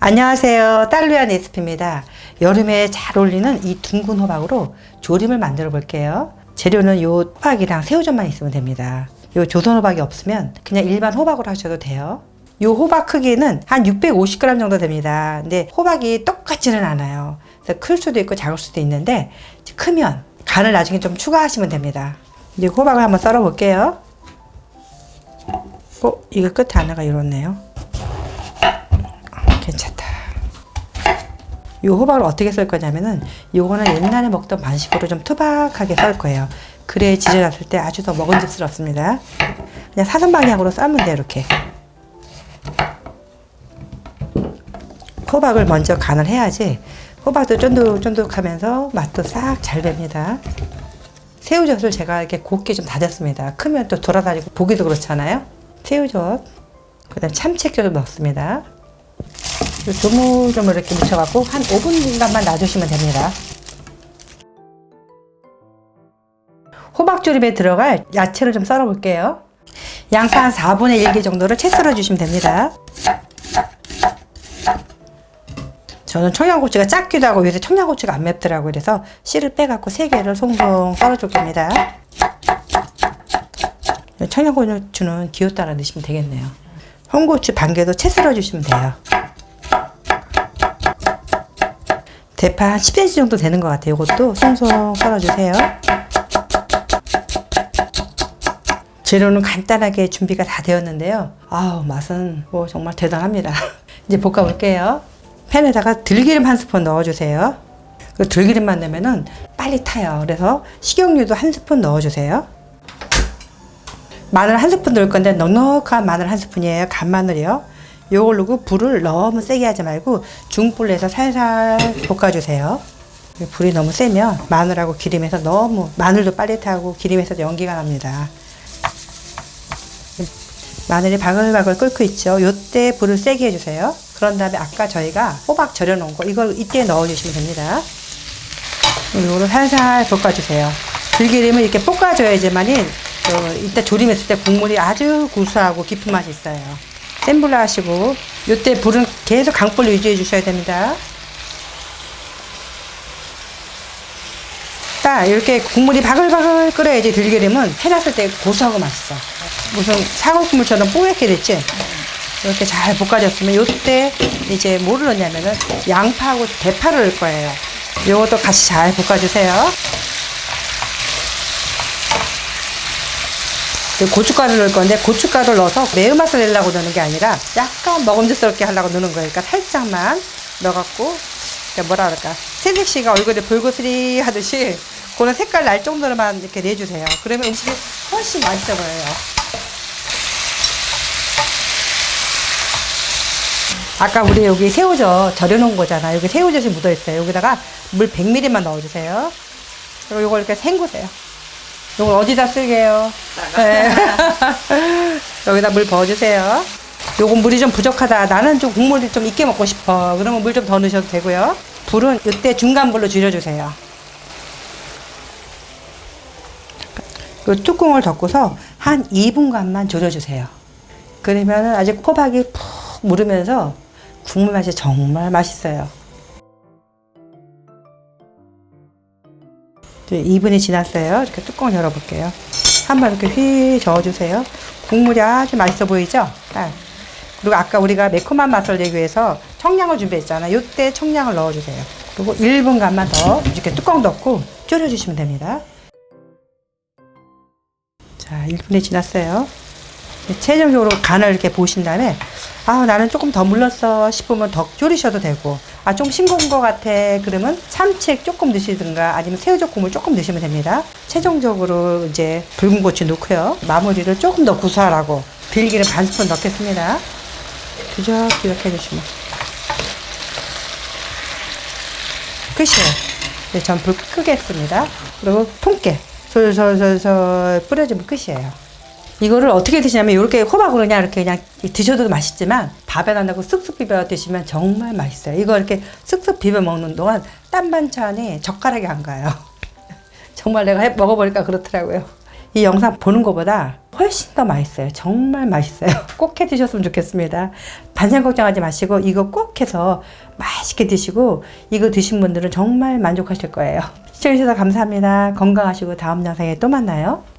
안녕하세요. 딸루야 레시피입니다. 여름에 잘 어울리는 이 둥근 호박으로 조림을 만들어 볼게요. 재료는 요 호박이랑 새우젓만 있으면 됩니다. 요 조선 호박이 없으면 그냥 일반 호박으로 하셔도 돼요. 요 호박 크기는 한 650g 정도 됩니다. 근데 호박이 똑같지는 않아요. 그래서 클 수도 있고 작을 수도 있는데 크면 간을 나중에 좀 추가하시면 됩니다. 이제 호박을 한번 썰어 볼게요. 어, 이거 끝에 하나가 이렇네요. 괜찮다. 이 호박을 어떻게 썰 거냐면은 요거는 옛날에 먹던 반식으로 좀 투박하게 썰 거예요. 그래 지져놨을 때 아주 더 먹음직스럽습니다. 그냥 사선 방향으로 썰면 돼요 이렇게. 호박을 먼저 간을 해야지 호박도 쫀득쫀득하면서 맛도 싹 잘 됩니다. 새우젓을 제가 이렇게 곱게 좀 다졌습니다. 크면 또 돌아다니고 보기도 그렇잖아요. 새우젓, 그 다음 참치액젓을 넣습니다. 조물조물 이렇게 묻혀갖고 한 5분간만 놔주시면 됩니다. 호박조림에 들어갈 야채를 좀 썰어 볼게요. 양파 한 4분의 1개 정도를 채 썰어 주시면 됩니다. 저는 청양고추가 작기도 하고 요새 청양고추가 안 맵더라고요. 그래서 씨를 빼갖고 3개를 송송 썰어줄 겁니다. 청양고추는 기호 따라 넣으시면 되겠네요. 홍고추 반 개도 채 썰어 주시면 돼요. 대파 한 10cm 정도 되는 것 같아요. 이것도 송송 썰어주세요. 재료는 간단하게 준비가 다 되었는데요. 아우, 맛은 뭐 정말 대단합니다. 이제 볶아볼게요. 팬에다가 들기름 한 스푼 넣어주세요. 그 들기름만 넣으면은 빨리 타요. 그래서 식용유도 한 스푼 넣어주세요. 마늘 한 스푼 넣을 건데 넉넉한 마늘 한 스푼이에요. 간마늘이요. 요걸 넣고 불을 너무 세게 하지 말고 중불로 해서 살살 볶아주세요. 불이 너무 세면 마늘하고 기름에서 너무 마늘도 빨리 타고 기름에서 연기가 납니다. 마늘이 바글바글 끓고 있죠. 요때 불을 세게 해주세요. 그런 다음에 아까 저희가 호박 절여놓은 거 이걸 이때 넣어주시면 됩니다. 이거를 살살 볶아주세요. 들기름을 이렇게 볶아줘야지만이 어, 이때 조림했을 때 국물이 아주 구수하고 깊은 맛이 있어요. 센 불로 하시고 요때 불은 계속 강불로 유지해 주셔야 됩니다. 딱 이렇게 국물이 바글바글 끓어야지 들기름은 해놨을 때 고소하고 맛있어. 무슨 사골국물처럼 뽀얗게 됐지? 이렇게 잘 볶아졌으면 요때 이제 뭐를 넣냐면은 양파하고 대파를 넣을 거예요. 요것도 같이 잘 볶아주세요. 고춧가루 넣을 건데 고춧가루를 넣어서 매운맛을 내려고 넣는 게 아니라 약간 먹음직스럽게 하려고 넣는 거예요. 그러니까 살짝만 넣어갖고 뭐라 그럴까 새색 씨가 얼굴에 불그스리 하듯이 그런 색깔 날 정도로만 이렇게 내주세요. 그러면 음식이 훨씬 맛있어 보여요. 아까 우리 여기 새우젓 절여놓은 거잖아. 여기 새우젓이 묻어있어요. 여기다가 물 100ml만 넣어주세요. 그리고 이걸 이렇게 헹구세요. 이걸 어디다 쓰게요? 네. 여기다 물 부어주세요. 요건 물이 좀 부족하다. 나는 좀 국물을 좀 있게 먹고 싶어. 그러면 물 좀 더 넣으셔도 되고요. 불은 이때 중간불로 줄여주세요. 그 뚜껑을 덮고서 한 2분간만 졸여주세요. 그러면 아직 호박이 푹 무르면서 국물 맛이 정말 맛있어요. 2분이 지났어요. 이렇게 뚜껑을 열어볼게요. 한번 이렇게 휘 저어주세요. 국물이 아주 맛있어 보이죠? 딱. 그리고 아까 우리가 매콤한 맛을 내기 위해서 청량을 준비했잖아요. 이때 청량을 넣어주세요. 그리고 1분간만 더 이렇게 뚜껑 덮고 졸여주시면 됩니다. 자, 1분이 지났어요. 최종적으로 간을 이렇게 보신 다음에 아 나는 조금 더 물렀어 싶으면 더 졸이셔도 되고. 아 좀 싱거운 것 같아 그러면 참치액 조금 넣으시든가 아니면 새우젓 국물 조금 넣으시면 됩니다. 최종적으로 이제 붉은 고추 넣고요. 마무리를 조금 더 구수하라고 들기름 반 스푼 넣겠습니다. 뒤적뒤적 해주시면. 끝이에요 네, 전불 끄겠습니다. 그리고 통깨. 솔솔솔솔 뿌려주면 끝이에요 이거를 어떻게 드시냐면 이렇게 호박으로 그냥 이렇게 그냥 드셔도 맛있지만 밥에 안 넣고 쓱쓱 비벼 드시면 정말 맛있어요. 이거 이렇게 쓱쓱 비벼 먹는 동안 딴 반찬이 젓가락이 안 가요. 정말 내가 해, 먹어보니까 그렇더라고요. 이 영상 보는 것보다 훨씬 더 맛있어요. 정말 맛있어요. 꼭 해 드셨으면 좋겠습니다. 반찬 걱정하지 마시고 이거 꼭 해서 맛있게 드시고 이거 드신 분들은 정말 만족하실 거예요. 시청해주셔서 감사합니다. 건강하시고 다음 영상에 또 만나요.